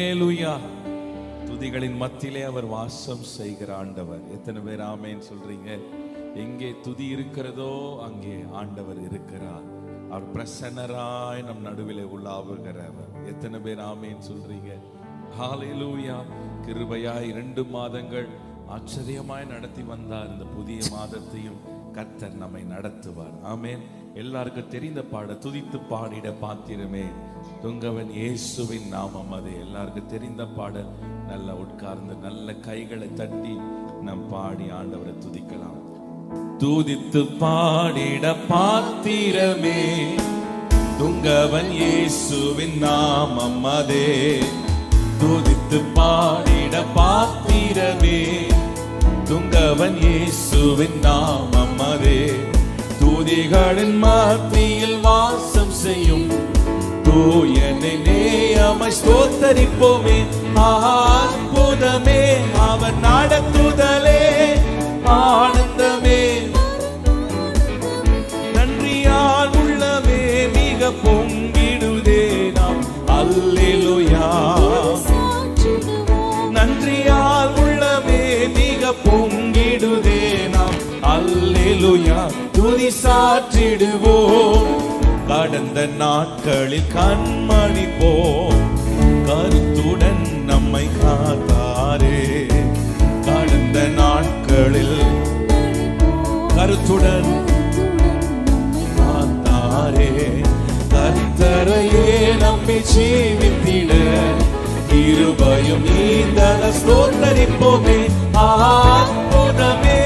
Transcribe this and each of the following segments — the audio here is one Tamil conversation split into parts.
ஹalleluya. துதிகளின் மத்தியிலே அவர் வாசம் செய்கிற ஆண்டவர். எத்தனை பேர் ஆமேன்னு சொல்றீங்க? எங்கே துதி இருக்கிறதோ அங்கே ஆண்டவர் இருக்கிறார். அவர் பிரசன்னராய் நம் நடுவில் உள்ளாவுகிறவர். எத்தனை பேர் ஆமேன்னு சொல்றீங்க? ஹalleluya. கிருபையாய் இரண்டு மாதங்கள் ஆச்சரியமாய் நடத்தி வந்தார் இந்த புதிய மாதத்தையும். கர்த்தர் நம்மை நடத்துவார். ஆமேன். எல்லாருக்கும் தெரிந்த பாட துதித்து பாடிட பாத்திரமே. துங்கவன் இயேசுவின் நாமம் அது. எல்லாருக்கும் தெரிந்த பாட நல்லா உட்கார்ந்து நல்ல கைகளை தட்டி நம் பாடி ஆண்டவரை துதிக்கலாம். துதித்து பாடிட பாத்திரமே. துங்கவன் இயேசுவின் நாமம் அதே. துதித்து பாடிட பாத்திரமே. துங்கவன் இயேசுவின் நாமம் அதே துதிகளின் மத்தியில் வாசம் செய்யும். தூயனை அமை ஸ்தோத்தரிப்போமே அற்புதமே அவர் நடத்துதலே ஆனந்தமே. நன்றியால் உள்ளமே மிக பொங்கிடுதே நாம். அல்லேலுயா. அல்லேலூயா துதி சாற்றிடுவோம் கடந்த நாட்களில் கண்மணி போம் கருத்துடன் நம்மை காத்தாரே கடந்த நாட்களில் கருத்துடன் காத்தாரே கர்த்தரையே நம்மை ஜீவித்திட இருபயும் நீந்தல ஸ்தோத்தரிப்போமே ஆத்முதமே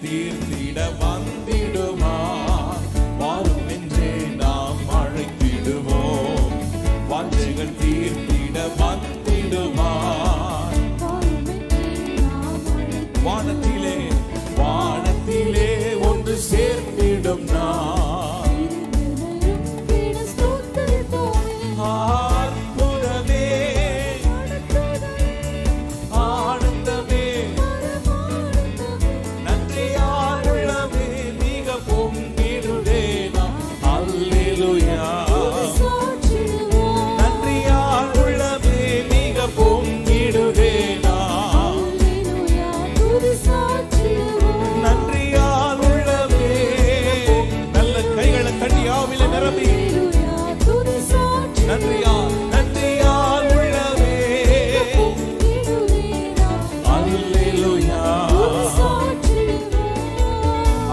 தீர்த்திட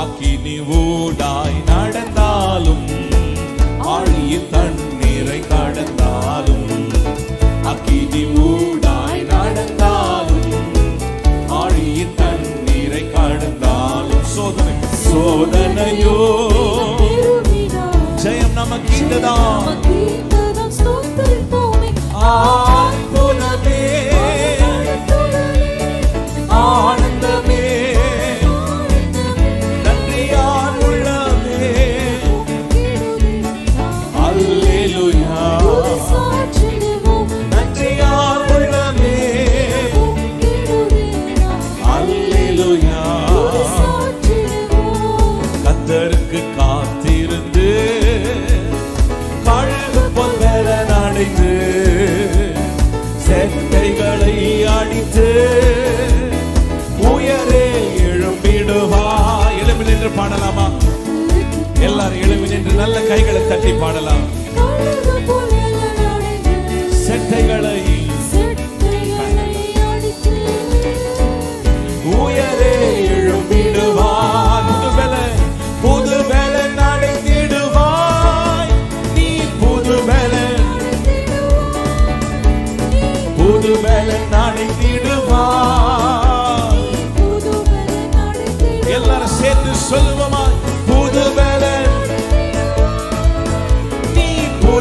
அக்கினி ஊடாய் நடந்தாலும் ஆழியின் தண்ணீரை கடந்தாலும் அக்கினி ஊடாய் நடந்தாலும் ஆழியின் தண்ணீரை சோதனை சோதனையோ ஜெயம் நமக்கு இந்ததான். கத்தருக்கு காத்திருந்து கழுகு பொல்வர நடைந்து செட்டைகளை அடித்து உயரே எழும்பிடுவா எழும்பி நின்று பாடலாமா? எல்லாரும் எழும்பி நின்று நல்ல கைகளை தட்டி பாடலாம்.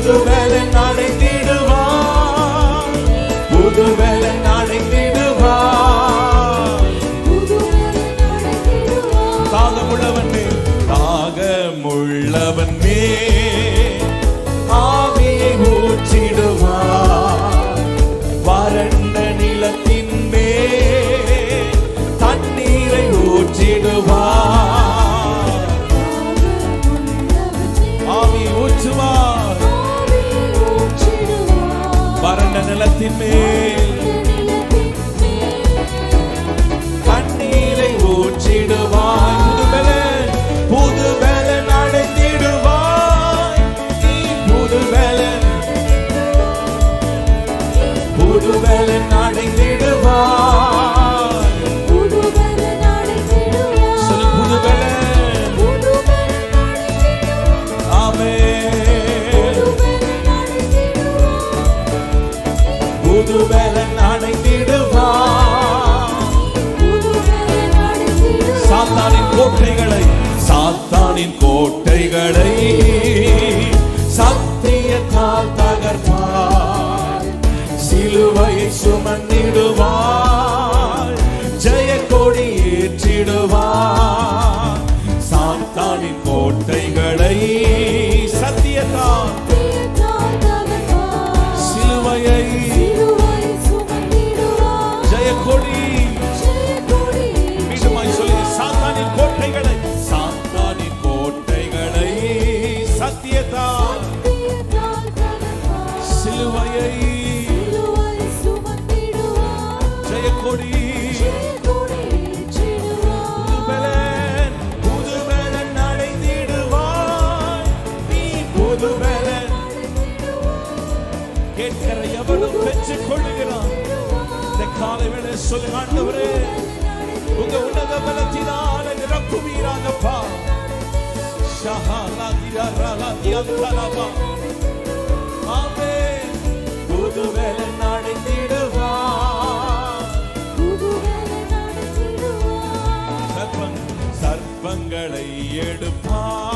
புதுபெல நடைந்திடுவாய் புதுபெல நடைந்திடுவாய் தாகமுள்ளவன் தாகமுள்ளவன். மேல் ஆவியை ஊற்றிடுவார் வறண்ட நிலத்தின் மே தண்ணீரை ஊற்றிடுவார் நிலத்தின் மேல் தண்ணீரை ஊற்றிடுவாய். புது பலன் புது பலன் அடைந்திடுவாய். நீ புது பலன் புது பலன் கோட்டைகளை சத்தியத்தால் தகர்ப்பார் சிலுவை சுமந்திடுவார் கேட்கிற எவனும் பெற்றுக் கொள்ளுகிறான் இந்த காலை வேலை சொல்லுங்க ஆண்டவரே உங்க உன்னத பலத்தினால நிரப்புவீராகப்பா ஷஹாலா புது வேலை நடத்திடுவா சர்ப்பங்களை எடுப்பான்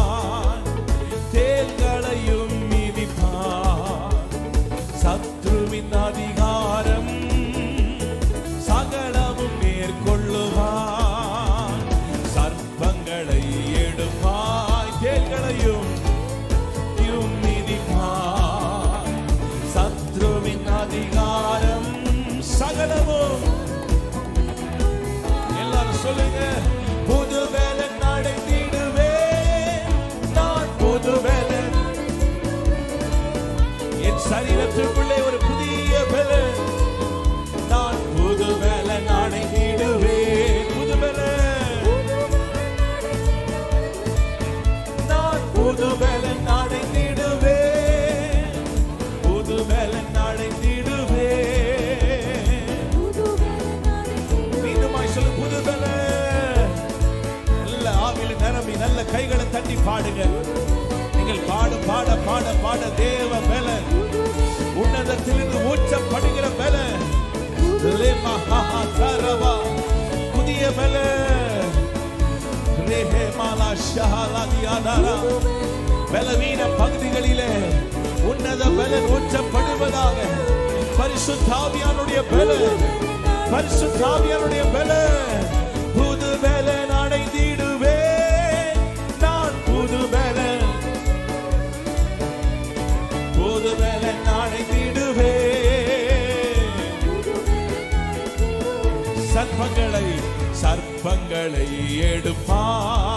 சொல்லுங்க. புது வேலை நடத்திடுவேன் நான் புது வேலை. என் சரீரத்திற்குள்ளே ஒரு புதிய வேலை. நான் புது வேலை நடத்திடுவேன் புது வேலை. நான் புது வேலை. பாடுங்க. நீங்கள் பாடு பாட பாட பாட தேவ பல உன்னதத்திலிருந்து ஊற்றப்படுகிற பல புதிய பல பலவீன பகுதிகளிலே உன்னத பலன் ஊற்றப்படுவதாக. பரிசுத்தாவியானுடைய பலன் பரிசுத்தாவியானுடைய பலன் சர்ப்பங்களை எடுப்பார்.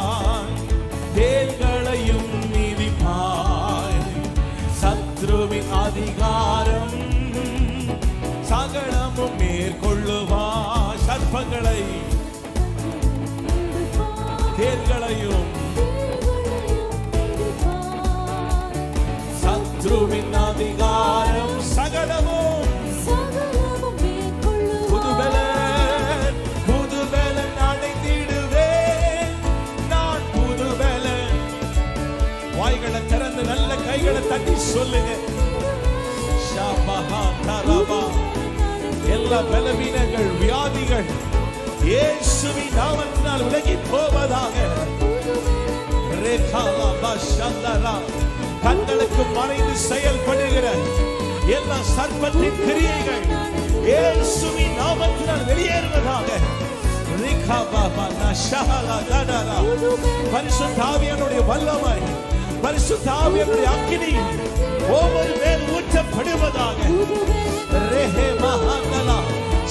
தட்டி சொல்லுங்க. எல்லா பலவீனங்கள் வியாதிகள் இயேசுவின் நாமத்தினால் விலகி போவதாக. தங்களுக்கு மறைந்து செயல்படுகிற எல்லா சர்ப்பத்தின் கிரியைகள் இயேசுவின் நாமத்தினால் வெளியேறுவதாக. ரேகா வல்லமை. பரிசுத்த ஆவியானுடைய அக்கினி ஒவ்வொரு மேல் ஊற்றப்படுவதாக ரேஹே மகாந்தலா.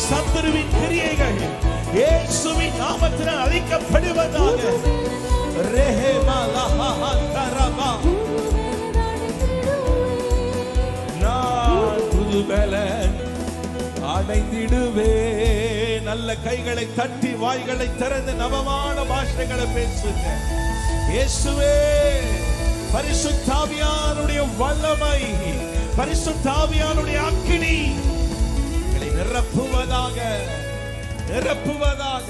சத்துருவின் கிரியைகள் இயேசுவின் நாமத்தினால் அழிக்கப்படுவதாக ரேஹே மலஹந்தரபா. நான் புது பலன் அடைந்திடுவே நல்ல கைகளை தட்டி வாய்களை திறந்து நவமான பாஷைகளை பேசுங்க இயேசுவே பரிசுத்தாவியானுடைய வல்லமை பரிசுத்தாவியானுடைய அக்கினி எங்களை நிரப்புவதாக நிரப்புவதாக.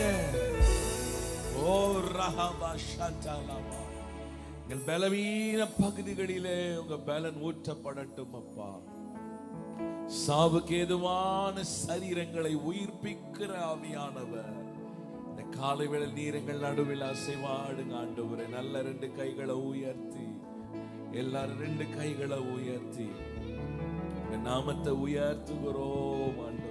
ஓ எங்கள் பலவீன பகுதிகளிலே உங்க பலன் ஊற்றப்படட்டும் அப்பா. சாவுக்கு ஏதுவான சரீரங்களை உயிர்ப்பிக்கிற ஆவியானவர். இந்த காலை வேளை நீரங்கள் நடுவில் அசைவாடுங்க ஆண்டவரே. நல்ல ரெண்டு கைகளை உயர்த்தி எல்லாரும் ரெண்டு கைகளை உயர்த்தி நாமத்தை உயர்த்துகிறோம் ஆண்டவரே.